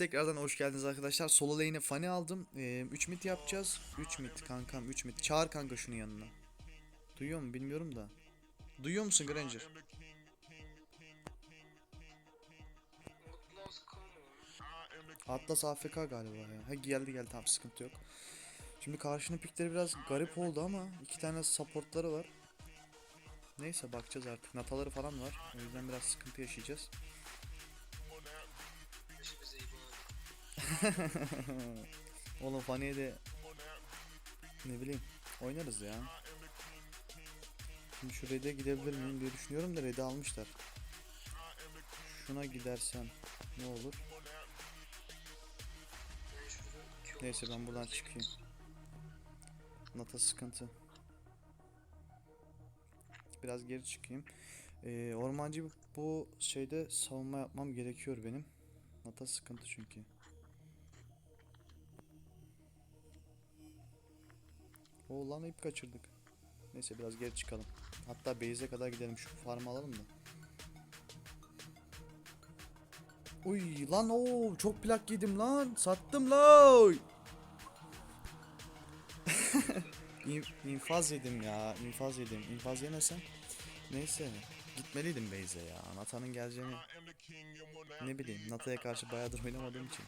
tekrardan hoş geldiniz arkadaşlar. Solo lane'e fani aldım. 3 mid yapacağız. 3 mid kankam 3 mid. Çağır kanka şunu yanına. Duyuyor mu bilmiyorum da. Duyuyor musun Granger? Atlas AFK galiba ya. Ha geldi geldi tamam sıkıntı yok. Şimdi karşının pikleri biraz garip oldu ama iki tane supportları var. Neyse bakacağız artık. Nataları falan var. O yüzden biraz sıkıntı yaşayacağız. Oğlum Fani'ye de ne bileyim oynarız ya. Şimdi şu red'e gidebilir miyim diye düşünüyorum da red'i almışlar. Şuna gidersem ne olur? Neyse ben buradan çıkayım. Nata sıkıntı. Biraz geri çıkayım. Ee, ormancı bu şeyde savunma yapmam gerekiyor benim. Nata sıkıntı çünkü. O lan ip kaçırdık. Neyse biraz geri çıkalım. Hatta base'e kadar gidelim şu farmı alalım da. Uy lan o çok plak yedim lan. Sattım lan. İn, infaz yedim ya. infaz yedim. İnfaz yemesem. Neyse. Gitmeliydim base'e ya. Nata'nın geleceğini ne bileyim. Nata'ya karşı bayağıdır oynamadığım için.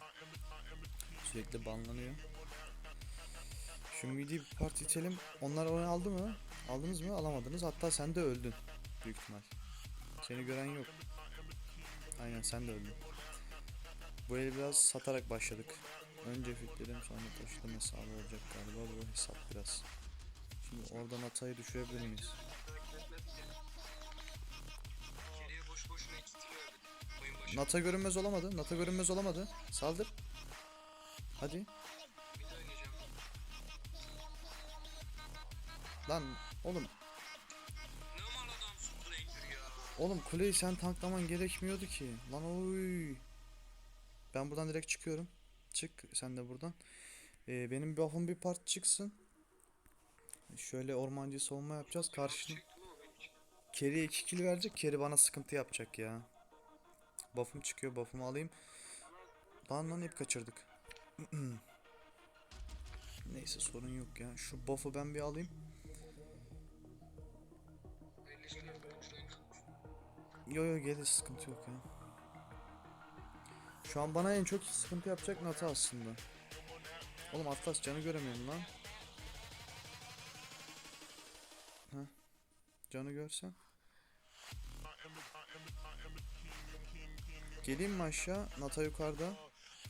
Sürekli banlanıyor. Şu midi bir parti itelim. Onlar onu aldı mı? Aldınız mı? Alamadınız. Hatta sen de öldün. Büyük ihtimal. Seni gören yok. Aynen sen de öldün. Bu eli biraz satarak başladık. Önce fitledim sonra taşıdım hesabı olacak galiba bu hesap biraz. Şimdi oradan atayı düşürebilir miyiz? Nata görünmez olamadı. Nata görünmez olamadı. Saldır. Hadi. Lan oğlum. Oğlum kuleyi sen tanklaman gerekmiyordu ki. Lan oy. Ben buradan direkt çıkıyorum. Çık sen de buradan. Ee, benim buff'ım bir part çıksın. Şöyle ormancı savunma yapacağız. Hiç. Kerry'e 2 kill verecek. Kerry bana sıkıntı yapacak ya. Buff'ım çıkıyor. Buff'ımı alayım. Lan lan hep kaçırdık. Neyse sorun yok ya. Şu buff'ı ben bir alayım. Yo yo gelir sıkıntı yok ya. Şu an bana en çok sıkıntı yapacak Nata aslında. Oğlum Atlas canı göremiyorum lan. Heh. Canı görsen. Geleyim mi aşağı? Nata yukarıda.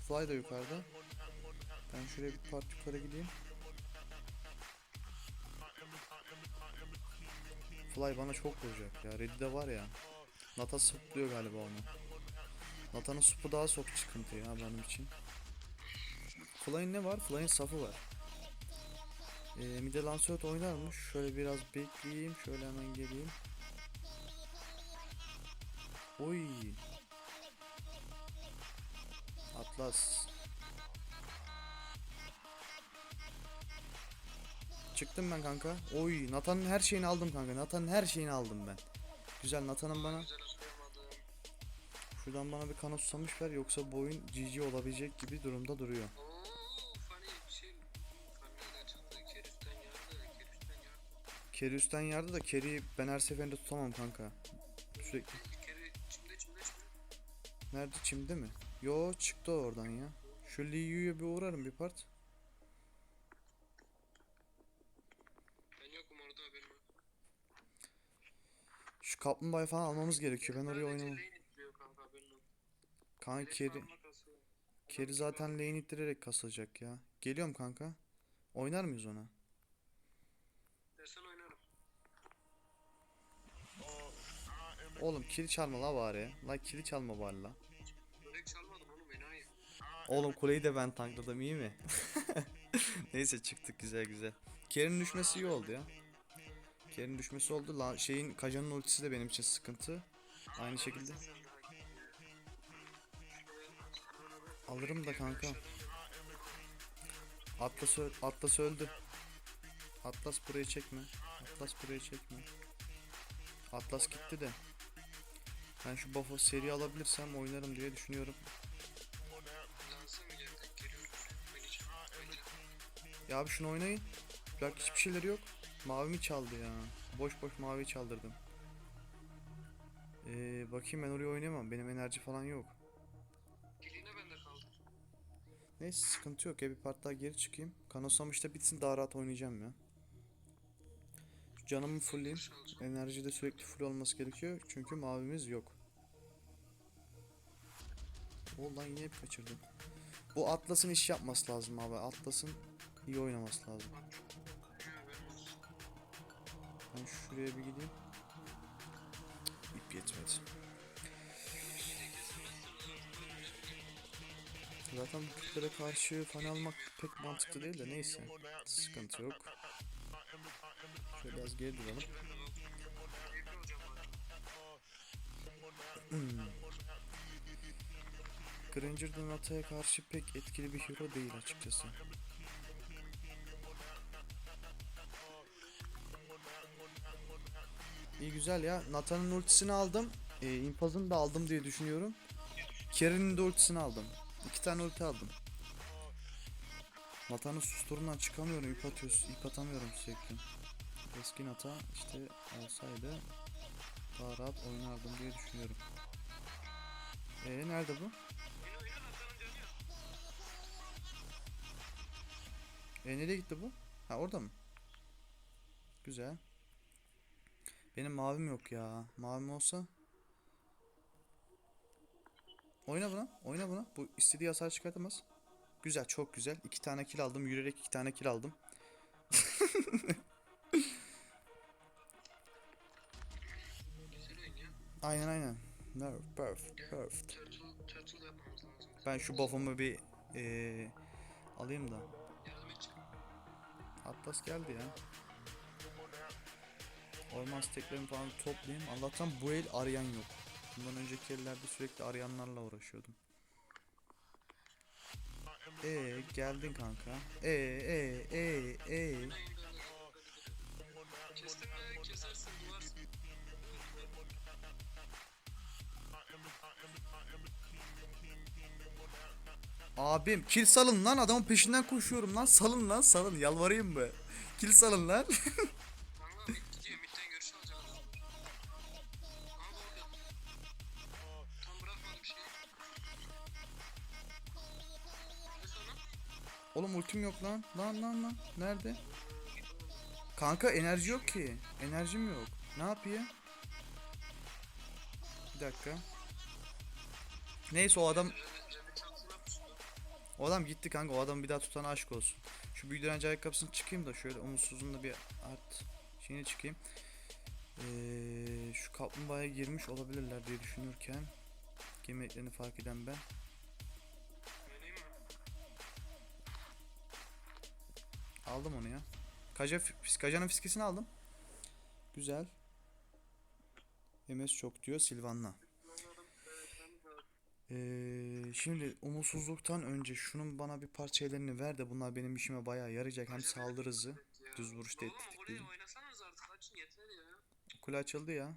Fly da yukarıda. Ben şuraya bir part yukarı gideyim. Fly bana çok vuracak ya. Reddy de var ya. Nata sıplıyor galiba onu. Nata'nın supu daha çok sıkıntı ya benim için. Fly'in ne var? Fly'in safı var. Ee, Mide Lancelot oynarmış. Şöyle biraz bekleyeyim. Şöyle hemen geleyim. Oy. Atlas. Çıktım ben kanka. Oy, Nathan'ın her şeyini aldım kanka. Nathan'ın her şeyini aldım ben. Güzel Nathan'ın bana şuradan bana bir kanat susamış ver yoksa bu oyun GG olabilecek gibi durumda duruyor. Keri üstten yardı da Keri'yi ben her seferinde tutamam kanka. Sürekli. Kere çimde çimde çimde. Nerede çimde mi? Yo çıktı oradan ya. Şu Lee Yu'ya bir uğrarım bir part. Ben yokum orada haberim yok. Şu kaplumbağayı falan almamız gerekiyor. Ben oraya oynamam. kanka asıyor. Keri zaten lane ittirerek kasılacak ya. Geliyorum kanka. Oynar mıyız ona? Desen oynarım. Oğlum kill çalma la bari. La kill çalma bari la. Çalmadım oğlum enayi. Oğlum kuleyi de ben tankladım iyi mi? Neyse çıktık güzel güzel. Ker'in düşmesi iyi oldu ya. Ker'in düşmesi oldu. La şeyin Kaja'nın ultisi de benim için sıkıntı. Aynı şekilde. Alırım da kanka. Atlas, Atlas öldü. Atlas buraya çekme. Atlas buraya çekme. Atlas gitti de. Ben şu buff'ı seri alabilirsem oynarım diye düşünüyorum. Ya abi şunu oynayın. Bak hiçbir şeyleri yok. Mavimi çaldı ya. Boş boş mavi çaldırdım. Ee, bakayım ben oraya oynayamam. Benim enerji falan yok. Diline bende kaldı. Neyse sıkıntı yok ya bir part daha geri çıkayım. Kanosam işte bitsin daha rahat oynayacağım ya. Şu Canımı fullleyeyim. Enerji de sürekli full olması gerekiyor. Çünkü mavimiz yok. O lan yine hep kaçırdım. Bu Atlas'ın iş yapması lazım abi. Atlas'ın iyi oynaması lazım. Ben şuraya bir gideyim. İp yetmedi. Zaten bu kütlere karşı fan almak pek mantıklı değil de neyse. Sıkıntı yok. Şöyle biraz geri duralım. Bari. Granger Donata'ya karşı pek etkili bir hero değil açıkçası. İyi güzel ya. Nata'nın ultisini aldım. E, infazını da aldım diye düşünüyorum. Karen'in de ultisini aldım. İki tane ulti aldım. Nata'nın susturundan çıkamıyorum. İp atıyoruz. ip atamıyorum sürekli. Eski Nata işte olsaydı daha rahat oynardım diye düşünüyorum. E nerede bu? E nereye gitti bu? Ha orada mı? Güzel. Benim mavim yok ya. Mavim olsa. Oyna buna. Oyna buna. Bu istediği hasar çıkartamaz. Güzel. Çok güzel. İki tane kill aldım. Yürüyerek iki tane kill aldım. Aynen aynen. Turtle yapmamız lazım. Ben şu buff'ımı bir eee, alayım da. Atlas geldi ya. Orman steklerimi falan toplayayım. Allah'tan bu el arayan yok. Bundan önceki ellerde sürekli arayanlarla uğraşıyordum. Ee geldin kanka. Kestin mi? Kesersin. Duvarsın. Abim kill salın lan adamın peşinden koşuyorum lan salın lan salın yalvarayım be. Kill salın lan. Oğlum ultim yok lan. Lan lan lan. Nerede? Kanka enerji yok ki. Enerjim yok. Ne yapayım? Bir dakika. Neyse o adam o adam gitti kanka. O adam bir daha tutana aşk olsun. Şu büyü direnci ayakkabısını çıkayım da şöyle umutsuzluğunda bir art şeyine çıkayım. Ee, şu kaplumbağaya girmiş olabilirler diye düşünürken gemeklerini fark eden ben. Aldım onu ya. Kaja, Kaja'nın fiskesini aldım. Güzel. MS çok diyor Silvan'la. Ee, şimdi umutsuzluktan önce şunun bana bir parça ellerini ver de bunlar benim işime bayağı yarayacak. Hem saldırı hızı. ya. Düz vuruşta Oğlum ettik buraya değil. oynasanız artık açın yeter ya. Kule açıldı ya.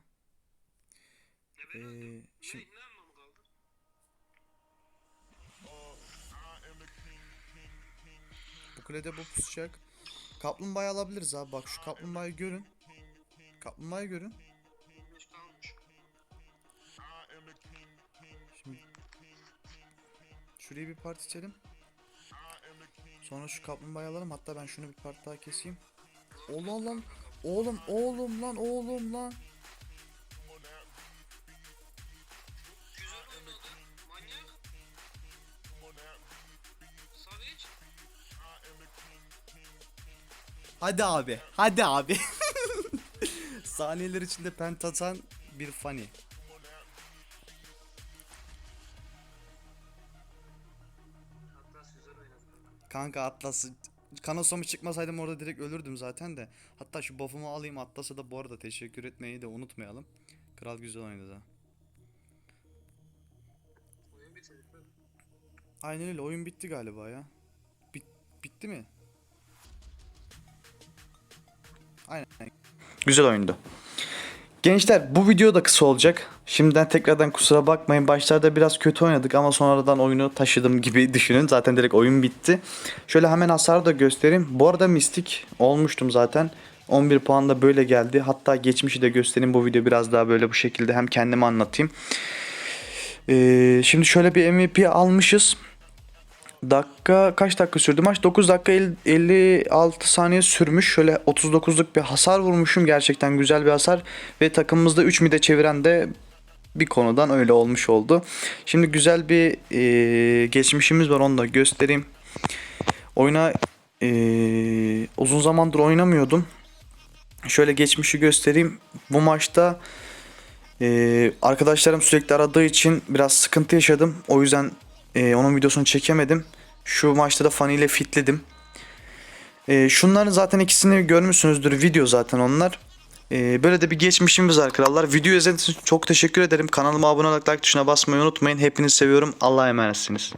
Ee, şimdi bu kulede bu pusacak. Kaplumbağayı alabiliriz abi. Bak şu kaplumbağayı görün. Kaplumbağayı görün. Şimdi şurayı bir part içelim. Sonra şu kaplumbağayı alalım. Hatta ben şunu bir part daha keseyim. Allah lan. Oğlum oğlum lan oğlum lan. Hadi abi. Hadi abi. Saniyeler içinde pentatan bir funny. Kanka Atlas'ı Kanosamı çıkmasaydım orada direkt ölürdüm zaten de. Hatta şu buff'ımı alayım Atlas'a da bu arada teşekkür etmeyi de unutmayalım. Kral güzel oynadı. Aynen öyle oyun bitti galiba ya. Bit bitti mi? Güzel oyundu. Gençler bu video da kısa olacak. Şimdiden tekrardan kusura bakmayın. Başlarda biraz kötü oynadık ama sonradan oyunu taşıdım gibi düşünün. Zaten direkt oyun bitti. Şöyle hemen hasarı da göstereyim. Bu arada mistik olmuştum zaten. 11 puan da böyle geldi. Hatta geçmişi de göstereyim. Bu video biraz daha böyle bu şekilde hem kendimi anlatayım. Ee, şimdi şöyle bir MVP almışız. Dakika kaç dakika sürdü maç? 9 dakika el- 56 saniye sürmüş. Şöyle 39'luk bir hasar vurmuşum. Gerçekten güzel bir hasar. Ve takımımızda 3 mide çeviren de bir konudan öyle olmuş oldu. Şimdi güzel bir e, geçmişimiz var onu da göstereyim. Oyuna e, uzun zamandır oynamıyordum. Şöyle geçmişi göstereyim. Bu maçta e, arkadaşlarım sürekli aradığı için biraz sıkıntı yaşadım. O yüzden e, onun videosunu çekemedim. Şu maçta da Fanny ile fitledim. E, şunların zaten ikisini görmüşsünüzdür. Video zaten onlar. E, böyle de bir geçmişimiz var krallar. Video izlediğiniz için çok teşekkür ederim. Kanalıma abone olarak like tuşuna basmayı unutmayın. Hepinizi seviyorum. Allah'a emanetsiniz.